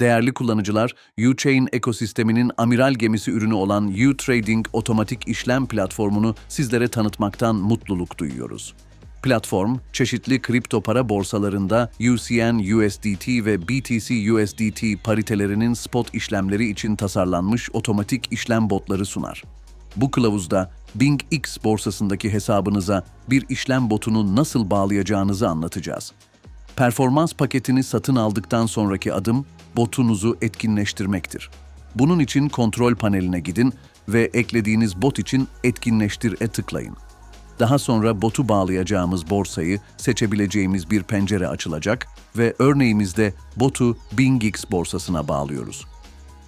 Değerli kullanıcılar, U-Chain ekosisteminin amiral gemisi ürünü olan U-Trading otomatik işlem platformunu sizlere tanıtmaktan mutluluk duyuyoruz. Platform, çeşitli kripto para borsalarında UCN USDT ve BTC USDT paritelerinin spot işlemleri için tasarlanmış otomatik işlem botları sunar. Bu kılavuzda Bing X borsasındaki hesabınıza bir işlem botunu nasıl bağlayacağınızı anlatacağız. Performans paketini satın aldıktan sonraki adım botunuzu etkinleştirmektir. Bunun için kontrol paneline gidin ve eklediğiniz bot için etkinleştir'e tıklayın. Daha sonra botu bağlayacağımız borsayı seçebileceğimiz bir pencere açılacak ve örneğimizde botu BingX borsasına bağlıyoruz.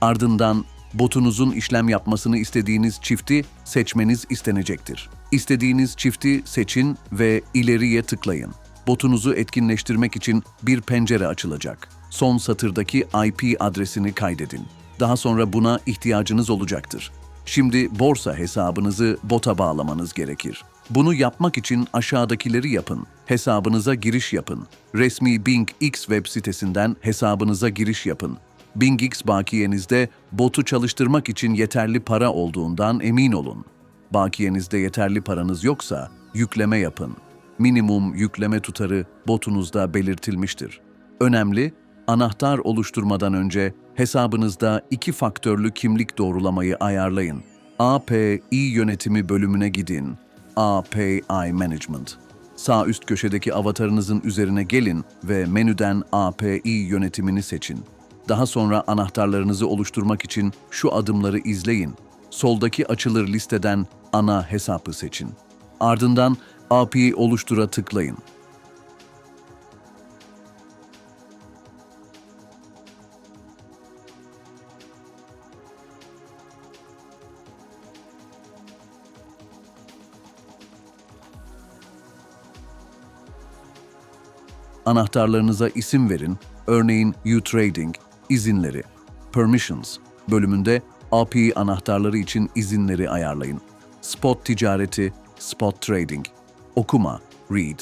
Ardından botunuzun işlem yapmasını istediğiniz çifti seçmeniz istenecektir. İstediğiniz çifti seçin ve ileriye tıklayın. Botunuzu etkinleştirmek için bir pencere açılacak. Son satırdaki IP adresini kaydedin. Daha sonra buna ihtiyacınız olacaktır. Şimdi borsa hesabınızı bota bağlamanız gerekir. Bunu yapmak için aşağıdakileri yapın. Hesabınıza giriş yapın. Resmi BingX web sitesinden hesabınıza giriş yapın. BingX bakiyenizde botu çalıştırmak için yeterli para olduğundan emin olun. Bakiyenizde yeterli paranız yoksa yükleme yapın. Minimum yükleme tutarı botunuzda belirtilmiştir. Önemli, anahtar oluşturmadan önce hesabınızda iki faktörlü kimlik doğrulamayı ayarlayın. API yönetimi bölümüne gidin. API Management. Sağ üst köşedeki avatarınızın üzerine gelin ve menüden API yönetimini seçin. Daha sonra anahtarlarınızı oluşturmak için şu adımları izleyin. Soldaki açılır listeden ana hesabı seçin. Ardından API oluştura tıklayın. Anahtarlarınıza isim verin, örneğin U-Trading, izinleri, Permissions bölümünde API anahtarları için izinleri ayarlayın. Spot ticareti, Spot Trading, okuma, Read.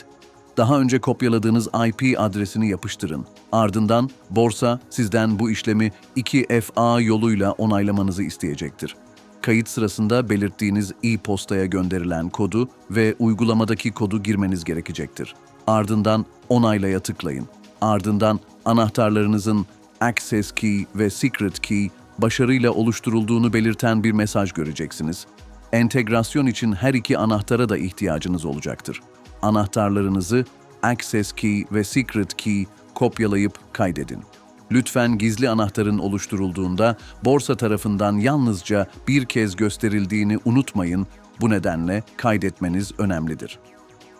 Daha önce kopyaladığınız IP adresini yapıştırın. Ardından borsa sizden bu işlemi 2FA yoluyla onaylamanızı isteyecektir. Kayıt sırasında belirttiğiniz e-postaya gönderilen kodu ve uygulamadaki kodu girmeniz gerekecektir. Ardından onaylaya tıklayın. Ardından anahtarlarınızın Access Key ve Secret Key başarıyla oluşturulduğunu belirten bir mesaj göreceksiniz. Entegrasyon için her iki anahtara da ihtiyacınız olacaktır. Anahtarlarınızı Access Key ve Secret Key kopyalayıp kaydedin. Lütfen gizli anahtarın oluşturulduğunda borsa tarafından yalnızca bir kez gösterildiğini unutmayın. Bu nedenle kaydetmeniz önemlidir.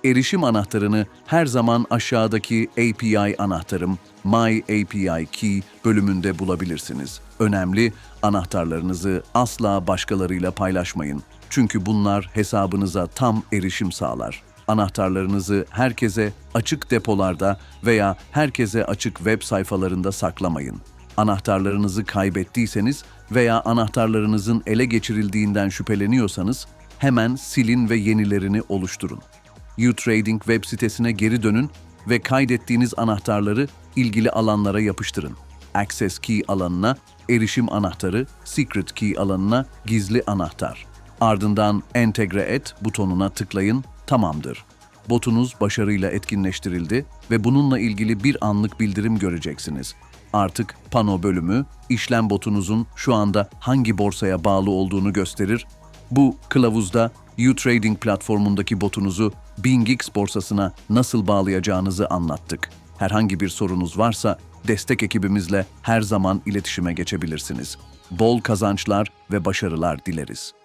Erişim anahtarını her zaman aşağıdaki API anahtarım My API Key bölümünde bulabilirsiniz. Önemli, anahtarlarınızı asla başkalarıyla paylaşmayın. Çünkü bunlar hesabınıza tam erişim sağlar. Anahtarlarınızı herkese açık depolarda veya herkese açık web sayfalarında saklamayın. Anahtarlarınızı kaybettiyseniz veya anahtarlarınızın ele geçirildiğinden şüpheleniyorsanız hemen silin ve yenilerini oluşturun. U-Trading web sitesine geri dönün ve kaydettiğiniz anahtarları ilgili alanlara yapıştırın. Access Key alanına erişim anahtarı, Secret Key alanına gizli anahtar. Ardından Entegre et butonuna tıklayın, tamamdır. Botunuz başarıyla etkinleştirildi ve bununla ilgili bir anlık bildirim göreceksiniz. Artık pano bölümü, işlem botunuzun şu anda hangi borsaya bağlı olduğunu gösterir bu kılavuzda U-Trading platformundaki botunuzu BingX borsasına nasıl bağlayacağınızı anlattık. Herhangi bir sorunuz varsa destek ekibimizle her zaman iletişime geçebilirsiniz. Bol kazançlar ve başarılar dileriz.